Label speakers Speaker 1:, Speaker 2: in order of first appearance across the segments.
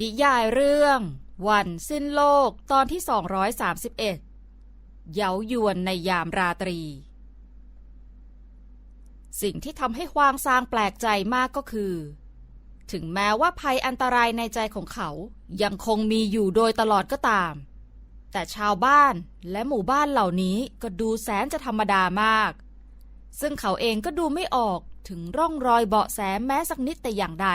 Speaker 1: นิยายเรื่อง วันสิ้นโลกตอนที่ 231 เย้ายวนในยามราตรี สิ่งที่ทำให้ฮวางซางแปลกใจมากก็คือ ถึงแม้ว่าภัยอันตรายในใจของเขายังคงมีอยู่โดยตลอดก็ตาม แต่ชาวบ้านและหมู่บ้านเหล่านี้ก็ดูแสนจะธรรมดามาก ซึ่งเขาเองก็ดูไม่ออกถึงร่องรอยเบาะแสแม้สักนิดแต่อย่างใด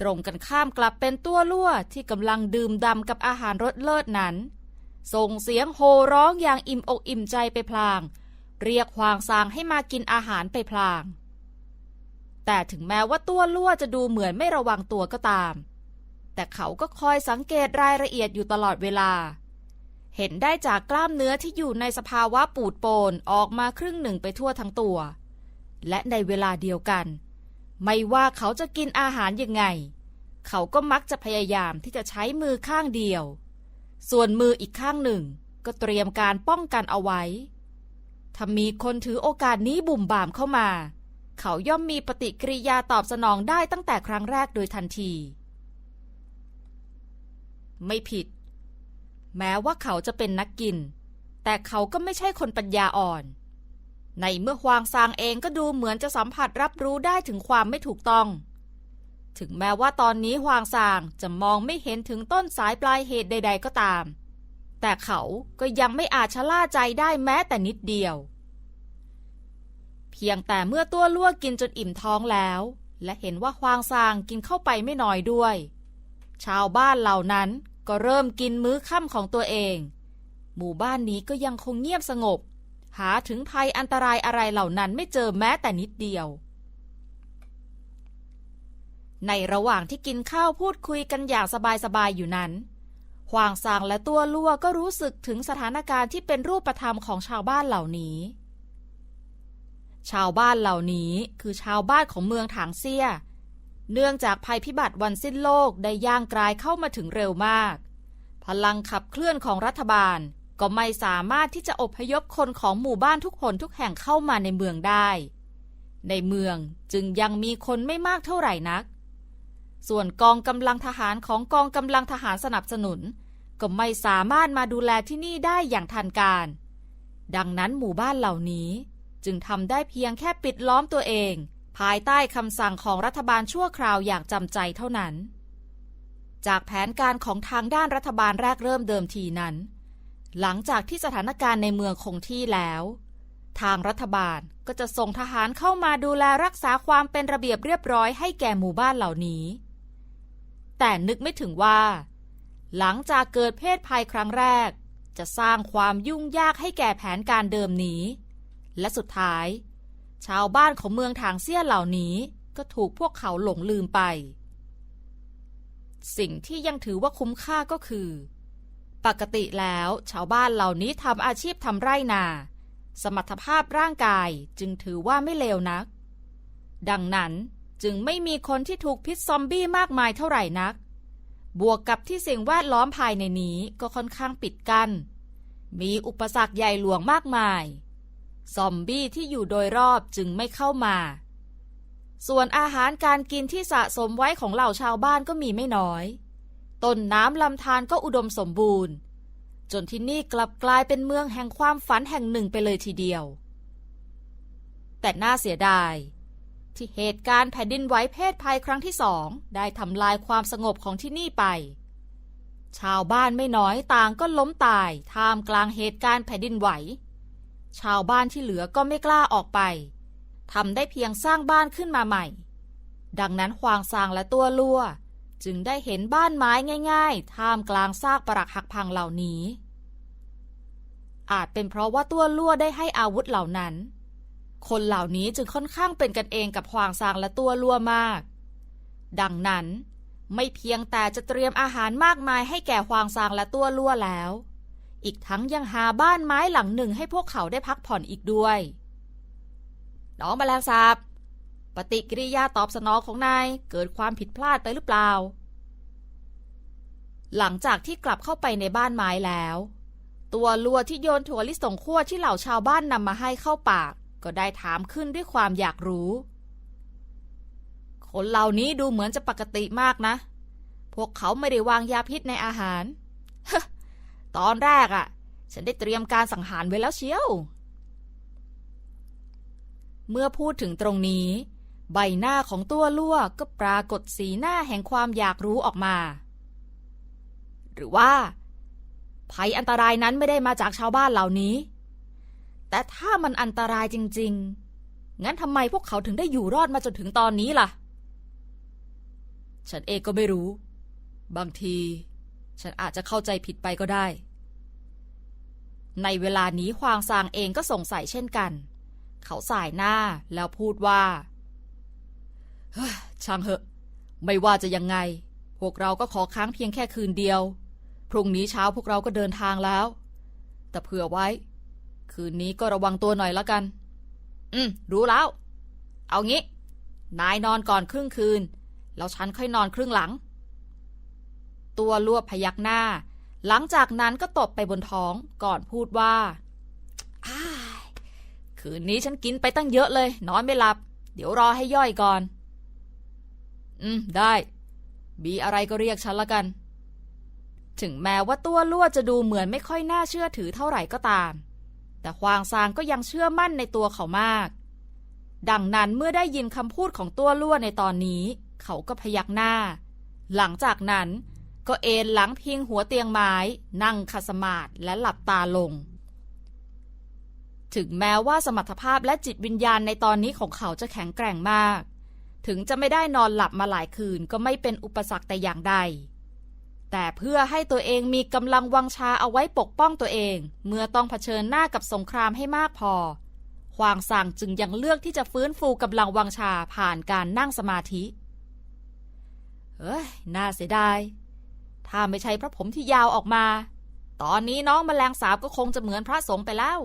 Speaker 1: ตรงกันข้ามกลับเป็นตัวลั่วที่กำลังดื่มดำกับอาหารรสเลิศนั้น ส่งเสียงโห่ร้องอย่างอิ่มอกอิ่มใจไปพลาง เรียกควางซางให้มากินอาหารไปพลาง แต่ถึงแม้ว่าตัวลั่วจะดูเหมือนไม่ระวังตัวก็ตาม แต่เขาก็คอยสังเกตรายละเอียดอยู่ตลอดเวลา เห็นได้จากกล้ามเนื้อที่อยู่ในสภาวะปูดโปนออกมาครึ่งหนึ่งไปทั่วทั้งตัว และในเวลาเดียวกัน ไม่ว่าเขาจะกินอาหารยังไง เขาก็มักจะพยายามที่จะใช้มือข้างเดียว ส่วนมืออีกข้างหนึ่ง ก็เตรียมการป้องกันเอาไว้ ถ้ามีคนถือโอกาสนี้บุ่มบ่ามเข้ามา เขาย่อมมีปฏิกิริยาตอบสนองได้ตั้งแต่ครั้งแรกโดยทันที ไม่ผิด แม้ว่าเขาจะเป็นนักกิน แต่เขาก็ไม่ใช่คนปัญญาอ่อน ในเมื่อฮวางซางเองก็ดูเหมือนจะสัมผัสรับรู้ได้ถึงความไม่ถูกต้อง ถึงแม้ว่าตอนนี้ฮวางซางจะมองไม่เห็นถึงต้นสายปลายเหตุใด ๆ ก็ตาม แต่เขาก็ยังไม่อาจชะล่าใจได้แม้แต่นิดเดียว เพียงแต่เมื่อตัวลั่วกินจนอิ่มท้องแล้ว และเห็นว่าฮวางซางกินเข้าไปไม่น้อยด้วย ชาวบ้านเหล่านั้นก็เริ่มกินมื้อค่ำของตัวเอง หมู่บ้านนี้ก็ยังคงเงียบสงบ หาถึงภัยอันตรายอะไรเหล่านั้นไม่เจอแม้แต่นิดเดียว ในระหว่างที่กินข้าวพูดคุยกันอย่างสบายๆอยู่นั้นหวางซางและตัวลั่วก็รู้สึกถึงสถานการณ์ที่เป็นรูปธรรมของชาวบ้านเหล่านี้ ชาวบ้านเหล่านี้คือชาวบ้านของเมืองถางเซี่ย เนื่องจากภัยพิบัติวันสิ้นโลกได้ย่างกลายเข้ามาถึงเร็วมาก พลังขับเคลื่อนของรัฐบาล ก็ไม่สามารถที่จะอพยพคนของหมู่บ้านทุกคนทุกแห่งเข้ามาในเมืองได้ ในเมืองจึงยังมีคนไม่มากเท่าไหร่นัก ส่วนกองกำลังทหารของกองกำลังทหารสนับสนุน ก็ไม่สามารถมาดูแลที่นี่ได้อย่างทันการ ดังนั้นหมู่บ้านเหล่านี้จึงทำได้เพียงแค่ปิดล้อมตัวเอง ภายใต้คำสั่งของรัฐบาลชั่วคราวอย่างจำใจเท่านั้น จากแผนการของทางด้านรัฐบาลแรกเริ่มเดิมทีนั้น หลังจากที่สถานการณ์ในเมืองคงที่แล้ว ทางรัฐบาลก็จะส่งทหารเข้ามาดูแลรักษาความเป็นระเบียบเรียบร้อยให้แก่หมู่บ้านเหล่านี้ แต่นึกไม่ถึงว่า หลังจากเกิดเพศภัยครั้งแรก จะสร้างความยุ่งยากให้แก่แผนการเดิมนี้ และสุดท้าย ชาวบ้านของเมืองทางเซี่ยเหล่านี้ก็ถูกพวกเขาหลงลืมไป สิ่งที่ยังถือว่าคุ้มค่าก็คือ ปกติแล้วชาวบ้านเหล่านี้ทำอาชีพทำไร่นา สมรรถภาพร่างกายจึงถือว่าไม่เลวนัก ดังนั้นจึงไม่มีคนที่ถูกพิษซอมบี้มากมายเท่าไหร่นัก บวกกับที่สิ่งแวดล้อมภายในนี้ก็ค่อนข้างปิดกัน้น มีอุปสรรคใหญ่หลวงมากมาย ซอมบี้ที่อยู่โดยรอบจึงไม่เข้ามา ส่วนอาหารการกินที่สะสมไว้ของเหล่าชาวบ้านก็มีไม่น้อย ต้นน้ำลำธารก็อุดมสมบูรณ์ จนที่นี่กลับกลายเป็นเมืองแห่งความฝันแห่งหนึ่งไปเลยทีเดียว แต่น่าเสียดาย ที่เหตุการณ์แผ่นดินไหวเพศภัยครั้งที่สองได้ทำลายความสงบของที่นี่ไป ชาวบ้านไม่น้อยต่างก็ล้มตายท่ามกลางเหตุการณ์แผ่นดินไหว ชาวบ้านที่เหลือก็ไม่กล้าออกไปทำได้เพียงสร้างบ้านขึ้นมาใหม่ ดังนั้นควางซางและตัวลั่ว จึงได้เห็นบ้านไม้ง่าย ๆ ท่ามกลางซากปรักหักพังเหล่านี้ อาจเป็นเพราะว่าตัวลั่วได้ให้อาวุธเหล่านั้น คนเหล่านี้จึงค่อนข้างเป็นกันเองกับควางซางและตัวลั่วมาก ดังนั้นไม่เพียงแต่จะเตรียมอาหารมากมายให้แก่ควางซางและตัวลั่วแล้ว อีกทั้งยังหาบ้านไม้หลังหนึ่งให้พวกเขาได้พักผ่อนอีกด้วย น้องแมลงสาบ ปฏิกิริยาตอบสนองของนายเกิดความผิดพลาดไปหรือเปล่า หลังจากที่กลับเข้าไปในบ้านไม้แล้ว ตัวลัวที่โยนถั่วลิสงคั่วที่เหล่าชาวบ้านนำมาให้เข้าปาก ก็ได้ถามขึ้นด้วยความอยากรู้ คนเหล่านี้ดูเหมือนจะปกติมากนะ พวกเขาไม่ได้วางยาพิษในอาหาร ตอนแรกอะ่ะ ฉันได้เตรียมการสังหารไว้แล้วเชียวเมื่อพูดถึงตรงนี้ ใบหน้าของตัวลั่วก็ปรากฏสีหน้าแห่งความอยากรู้ออกมา หรือว่า ภัยอันตรายนั้นไม่ได้มาจากชาวบ้านเหล่านี้ แต่ถ้ามันอันตรายจริง ๆ งั้นทำไมพวกเขาถึงได้อยู่รอดมาจนถึงตอนนี้ล่ะ ฉันเองก็ไม่รู้ บางที ฉันอาจจะเข้าใจผิดไปก็ได้ ในเวลานี้ควางซางเองก็สงสัยเช่นกัน เขาสายหน้าแล้วพูดว่า ช่างเหอะ ไม่ว่าจะยังไง พวกเราก็ขอค้างเพียงแค่คืนเดียว พรุ่งนี้เช้าพวกเราก็เดินทางแล้ว แต่เผื่อไว้ คืนนี้ก็ระวังตัวหน่อยละกัน อืม รู้แล้ว เอางี้ นายนอนก่อนครึ่งคืน แล้วฉันค่อยนอนครึ่งหลัง ตัวลวบพยักหน้า หลังจากนั้นก็ตบไปบนท้องก่อนพูดว่าคืนนี้ฉันกินไปตั้งเยอะเลย นอนไม่หลับ เดี๋ยวรอให้ย่อยก่อน อืม ได้ บีอะไรก็เรียกฉันละกัน ถึงแม้ว่าตัวลวดจะดูเหมือนไม่ค่อยน่าเชื่อถือเท่าไหร่ก็ตาม แต่ควางซางก็ยังเชื่อมั่นในตัวเขามาก ดังนั้นเมื่อได้ยินคำพูดของตัวลวดในตอนนี้ เขาก็พยักหน้า หลังจากนั้นก็เอนหลังพิงหัวเตียงไม้ นั่งคัสมาธิและหลับตาลง ถึงแม้ว่าสมรรถภาพและจิตวิญญาณในตอนนี้ของเขาจะแข็งแกร่งมาก ถึงจะไม่ได้นอนหลับมาหลายคืนก็ไม่เป็นอุปสรรคแต่อย่างใด แต่เพื่อให้ตัวเองมีกำลังวังชาเอาไว้ปกป้องตัวเอง เมื่อต้องเผชิญหน้ากับสงครามให้มากพอควางสั่งจึงยังเลือกที่จะฟื้นฟูกำลังวังชาผ่านการนั่งสมาธิ เฮ้ย น่าเสียดาย ถ้าไม่ใช่พระผมที่ยาวออกมา ตอนนี้น้องแมลงสาบก็คงจะเหมือนพระสงฆ์ไปแล้ว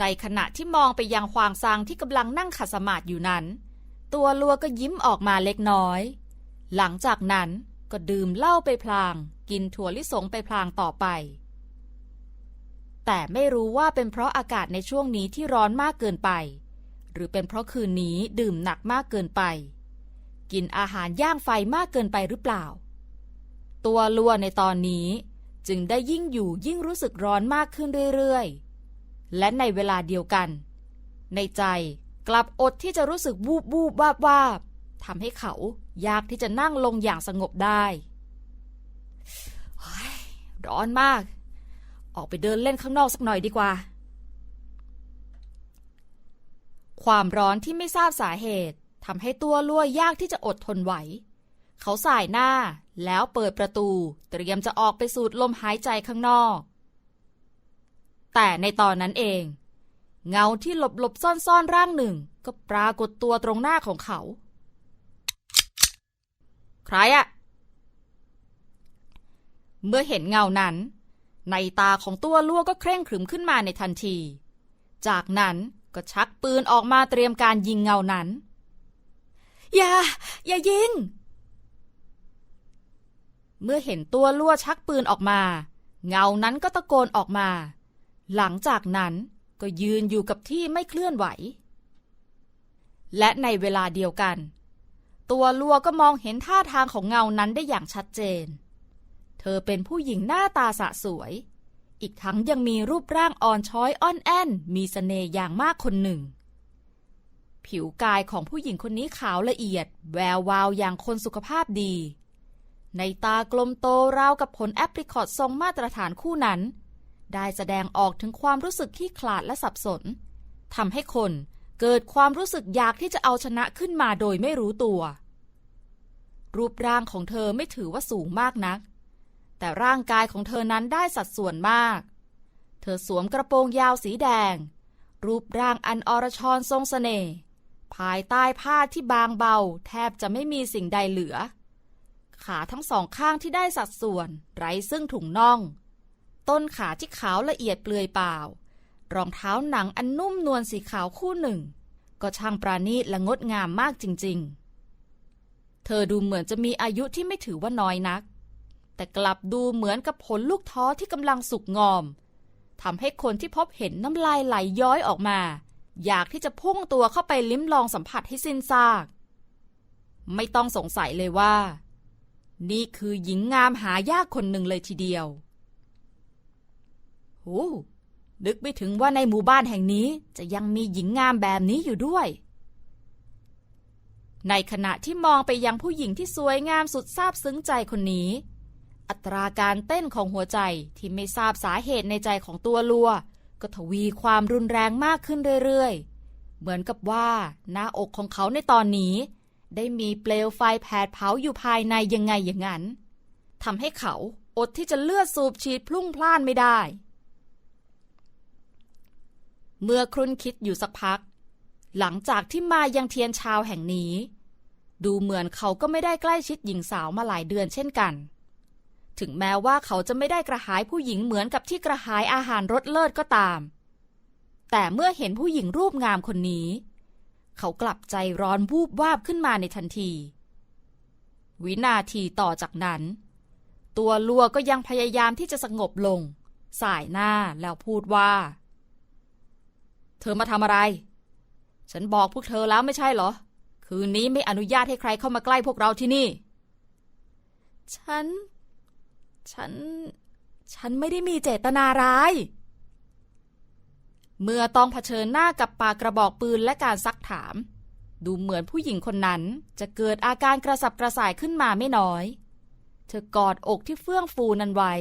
Speaker 1: ในขณะที่มองไปยังควางซางที่กำลังนั่งขัดสมาธิอยู่นั้น ตัวลัวก็ยิ้มออกมาเล็กน้อย หลังจากนั้นก็ดื่มเหล้าไปพลาง กินถั่วลิสงไปพลางต่อไป แต่ไม่รู้ว่าเป็นเพราะอากาศในช่วงนี้ที่ร้อนมากเกินไป หรือเป็นเพราะคืนนี้ดื่มหนักมากเกินไป กินอาหารย่างไฟมากเกินไปหรือเปล่า ตัวลัวในตอนนี้จึงได้ยิ่งอยู่ยิ่งรู้สึกร้อนมากขึ้นเรื่อยๆ และในเวลาเดียวกัน ในใจ กลับอดที่จะรู้สึกวูบวูบวาบวาบทำให้เขายากที่จะนั่งลงอย่างสงบได้ร้อนมาก ออกไปเดินเล่นข้างนอกสักหน่อยดีกว่า ความร้อนที่ไม่ทราบสาเหตุทำให้ตัวลั่วยากที่จะอดทนไหว เขาสายหน้าแล้วเปิดประตู เตรียมจะออกไปสูดลมหายใจข้างนอก แต่ในตอนนั้นเอง เงาที่หลบหลบซ่อนซ่อนร่างหนึ่ง ก็ปรากฏตัวตรงหน้าของเขา ใครอะเมื่อเห็นเงานั้น ในตาของตัวลั่วก็เคร่งขรึมขึ้นมาในทันที จากนั้นก็ชักปืนออกมาเตรียมการยิงเงานั้น อย่า อย่ายิง เมื่อเห็นตัวลั่วชักปืนออกมา เงานั้นก็ตะโกนออกมา หลังจากนั้น ก็ยืนอยู่กับที่ไม่เคลื่อนไหว และในเวลาเดียวกัน ตัวลัวก็มองเห็นท่าทางของเงานั้นได้อย่างชัดเจน เธอเป็นผู้หญิงหน้าตาสะสวย อีกทั้งยังมีรูปร่างอ่อนช้อยอ่อนแอนมีสเสน่ห์อย่างมากคนหนึ่ง ผิวกายของผู้หญิงคนนี้ขาวละเอียด แวววาวอย่างคนสุขภาพดี ในตากลมโตราวกับผลแอปริคอตทรงมาตรฐานคู่นั้น ได้แสดงออกถึงความรู้สึกที่ขลาดและสับสนทำให้คนเกิดความรู้สึกอยากที่จะเอาชนะขึ้นมาโดยไม่รู้ตัว รูปร่างของเธอไม่ถือว่าสูงมากนัก แต่ร่างกายของเธอนั้นได้สัดส่วนมาก เธอสวมกระโปรงยาวสีแดง รูปร่างอันอรชรทรงสเสน่ห์ภายใต้ผ้าที่บางเบา แทบจะไม่มีสิ่งใดเหลือ ขาทั้งสองข้างที่ได้สัดส่วน ไร้ซึ่งถุงน่อง ต้นขาที่ขาวละเอียดเปลือยเปล่า รองเท้าหนังอันนุ่มนวลสีขาวคู่หนึ่ง ก็ช่างปราณีตและงดงามมากจริง ๆ เธอดูเหมือนจะมีอายุที่ไม่ถือว่าน้อยนัก แต่กลับดูเหมือนกับผลลูกท้อที่กำลังสุกงอมทำให้คนที่พบเห็นน้ำลายไหลย้อยออกมา อยากที่จะพุ่งตัวเข้าไปลิ้มลองสัมผัสให้สิ้นซาก ไม่ต้องสงสัยเลยว่า นี่คือหญิงงามหายากคนหนึ่งเลยทีเดียว โอ้นึกไม่ถึงว่าในหมู่บ้านแห่งนี้จะยังมีหญิงงามแบบนี้อยู่ด้วย ในขณะที่มองไปยังผู้หญิงที่สวยงามสุดซาบซึ้งใจคนนี้ อัตราการเต้นของหัวใจที่ไม่ทราบสาเหตุในใจของตัวลัว ก็ทวีความรุนแรงมากขึ้นเรื่อยๆ เหมือนกับว่าหน้าอกของเขาในตอนนี้ ได้มีเปลวไฟแผดเผาอยู่ภายในยังไงอย่างนั้นทำให้เขาอดที่จะเลือดสูบฉีดพลุ่งพล่านไม่ได้ เมื่อครุ่นคิดอยู่สักพัก หลังจากที่มายังเทียนชาวแห่งนี้ ดูเหมือนเขาก็ไม่ได้ใกล้ชิดหญิงสาวมาหลายเดือนเช่นกัน ถึงแม้ว่าเขาจะไม่ได้กระหายผู้หญิงเหมือนกับที่กระหายอาหารรสเลิศก็ตาม แต่เมื่อเห็นผู้หญิงรูปงามคนนี้ เขากลับใจร้อนวูบวาบขึ้นมาในทันที วินาทีต่อจากนั้น ตัวลัวก็ยังพยายามที่จะสงบลง สายหน้าแล้วพูดว่า ธอมาทำอะไร ฉันบอกพวกเธอแล้วไม่ใช่เหรอ คืนนี้ไม่อนุญาตให้ใครเข้ามาใกล้พวกเราที่นี่ ฉัน ฉัน ฉันไม่ได้มีเจตนาร้าย เมื่อต้องเผชิญหน้ากับปากกระบอกปืนและการซักถาม ดูเหมือนผู้หญิงคนนั้นจะเกิดอาการกระสับกระส่ายขึ้นมาไม่น้อย เธอกอดอกที่เฟื่องฟูนั้นไว้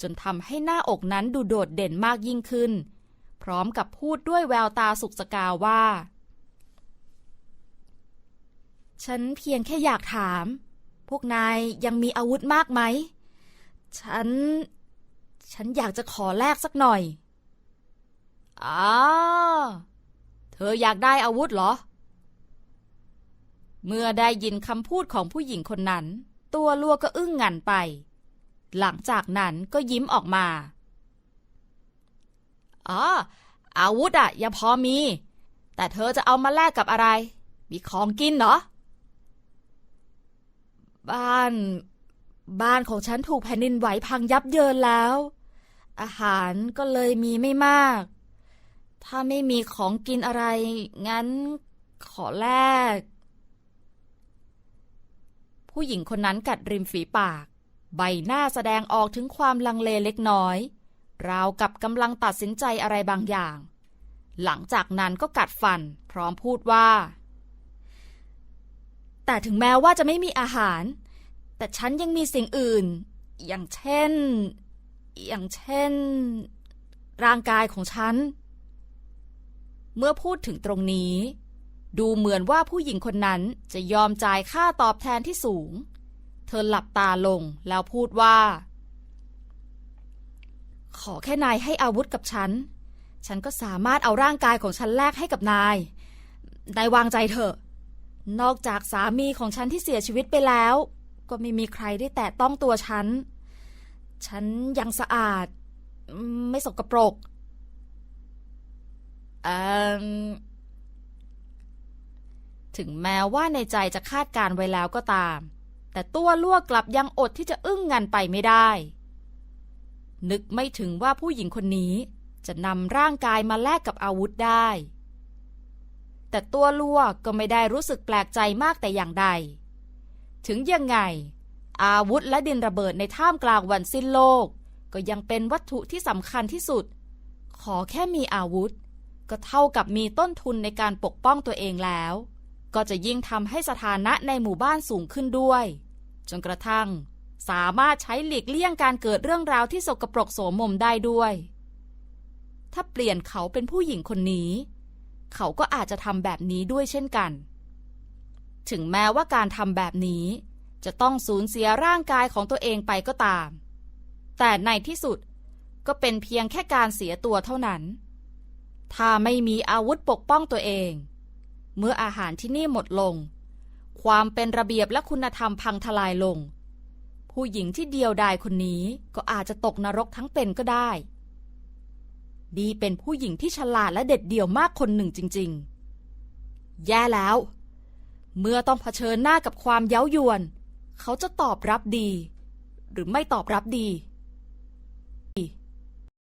Speaker 1: จนทำให้หน้าอกนั้นดูโดดเด่นมากยิ่งขึ้น พร้อมกับพูดด้วยแววตาสุกสกาวว่า ฉันเพียงแค่อยากถาม พวกนายยังมีอาวุธมากไหม ฉัน ฉันอยากจะขอแลกสักหน่อยอ้าเธออยากได้อาวุธเหรอ เมื่อได้ยินคำพูดของผู้หญิงคนนั้น ตัวลัวก็อึ้งงันไป หลังจากนั้นก็ยิ้มออกมา อ๋ออาวุธอะยังพอมี แต่เธอจะเอามาแลกกับอะไร มีของกินเหรอ บ้าน บ้านของฉันถูกแผ่นดินไหวพังยับเยินแล้ว อาหารก็เลยมีไม่มาก ถ้าไม่มีของกินอะไร งั้นขอแลก ผู้หญิงคนนั้นกัดริมฝีปาก ใบหน้าแสดงออกถึงความลังเลเล็กน้อย ราวกับกำลังตัดสินใจอะไรบางอย่าง หลังจากนั้นก็กัดฟัน พร้อมพูดว่า แต่ถึงแม้ว่าจะไม่มีอาหาร แต่ฉันยังมีสิ่งอื่น อย่างเช่น อย่างเช่น ร่างกายของฉัน เมื่อพูดถึงตรงนี้ ดูเหมือนว่าผู้หญิงคนนั้นจะยอมจ่ายค่าตอบแทนที่สูง เธอหลับตาลงแล้วพูดว่า ขอแค่นายให้อาวุธกับฉัน ฉันก็สามารถเอาร่างกายของฉันแลกให้กับนาย นายวางใจเถอะ นอกจากสามีของฉันที่เสียชีวิตไปแล้ว ก็ไม่มีใครได้แตะต้องตัวฉัน ฉันยังสะอาด ไม่สกปรกถึงแม้ว่าในใจจะคาดการไว้แล้วก็ตาม แต่ตัวลั่วกลับยังอดที่จะอึ้งงันไปไม่ได้ นึกไม่ถึงว่าผู้หญิงคนนี้ จะนำร่างกายมาแลกกับอาวุธได้ แต่ตัวลัวก็ไม่ได้รู้สึกแปลกใจมากแต่อย่างใด ถึงยังไง อาวุธและดินระเบิดในท่ามกลางวันสิ้นโลก ก็ยังเป็นวัตถุที่สำคัญที่สุด ขอแค่มีอาวุธ ก็เท่ากับมีต้นทุนในการปกป้องตัวเองแล้ว ก็จะยิ่งทำให้สถานะในหมู่บ้านสูงขึ้นด้วย จนกระทั่ง สามารถใช้หลีกเลี่ยงการเกิดเรื่องราวที่สกปรกโสมมได้ด้วย ถ้าเปลี่ยนเขาเป็นผู้หญิงคนนี้ เขาก็อาจจะทำแบบนี้ด้วยเช่นกัน ถึงแม้ว่าการทำแบบนี้ จะต้องสูญเสียร่างกายของตัวเองไปก็ตาม แต่ในที่สุดก็เป็นเพียงแค่การเสียตัวเท่านั้น ถ้าไม่มีอาวุธปกป้องตัวเอง เมื่ออาหารที่นี่หมดลง ความเป็นระเบียบและคุณธรรมพังทลายลง ผู้หญิงที่เดียวดายคนนี้ก็อาจจะตกนรกทั้งเป็นก็ได้ ดีเป็นผู้หญิงที่ฉลาดและเด็ดเดี่ยวมากคนหนึ่งจริง ๆ แย่แล้ว เมื่อต้องเผชิญหน้ากับความเย้ายวน เขาจะตอบรับดี หรือไม่ตอบรับดี